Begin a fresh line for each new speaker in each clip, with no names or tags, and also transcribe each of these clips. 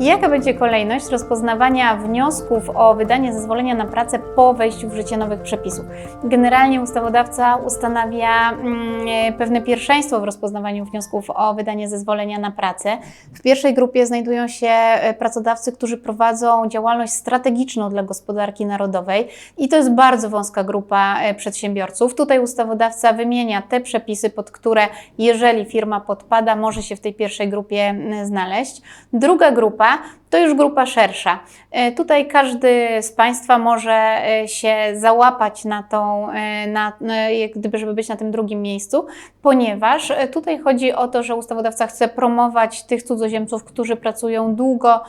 Jaka będzie kolejność rozpoznawania wniosków o wydanie zezwolenia na pracę po wejściu w życie nowych przepisów? Generalnie ustawodawca ustanawia mm, pewne pierwszeństwo w rozpoznawaniu wniosków o wydanie zezwolenia na pracę. W pierwszej grupie znajdują się e, pracodawcy, którzy prowadzą działalność strategiczną dla gospodarki narodowej i to jest bardzo wąska grupa e, przedsiębiorców. Tutaj ustawodawca wymienia te przepisy, pod które jeżeli firma podpada, może się w tej pierwszej grupie mm, znaleźć. Druga grupa tá to już grupa szersza. E, Tutaj każdy z Państwa może e, się załapać na tą, e, na, jak gdyby, żeby być na tym drugim miejscu, ponieważ tutaj chodzi o to, że ustawodawca chce promować tych cudzoziemców, którzy pracują długo,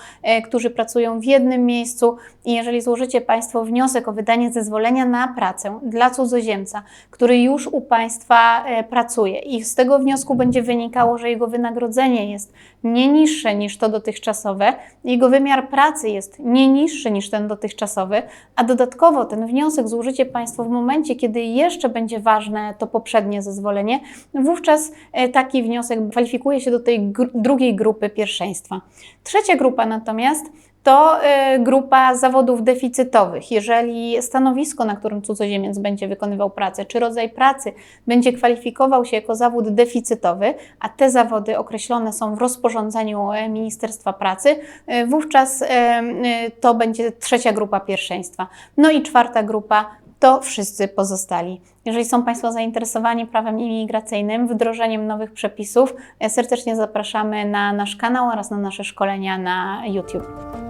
którzy pracują w jednym miejscu i jeżeli złożycie Państwo wniosek o wydanie zezwolenia na pracę dla cudzoziemca, który już u Państwa pracuje i z tego wniosku będzie wynikało, że jego wynagrodzenie jest nie niższe niż to dotychczasowe, jego wymiar pracy jest nie niższy niż ten dotychczasowy, a dodatkowo ten wniosek złożycie Państwo w momencie, kiedy jeszcze będzie ważne to poprzednie zezwolenie, wówczas e, taki wniosek kwalifikuje się do tej gr- drugiej grupy pierwszeństwa. Trzecia grupa natomiast to e, grupa zawodów deficytowych. Jeżeli stanowisko, na którym cudzoziemiec będzie wykonywał pracę, czy rodzaj pracy będzie kwalifikował się jako zawód deficytowy, a te zawody określone są w rozporządzeniu e, Ministerstwa Pracy, e, wówczas e, to będzie trzecia grupa pierwszeństwa. No i czwarta grupa to wszyscy pozostali. Jeżeli są Państwo zainteresowani prawem imigracyjnym, wdrożeniem nowych przepisów, e, serdecznie zapraszamy na nasz kanał oraz na nasze szkolenia na YouTube.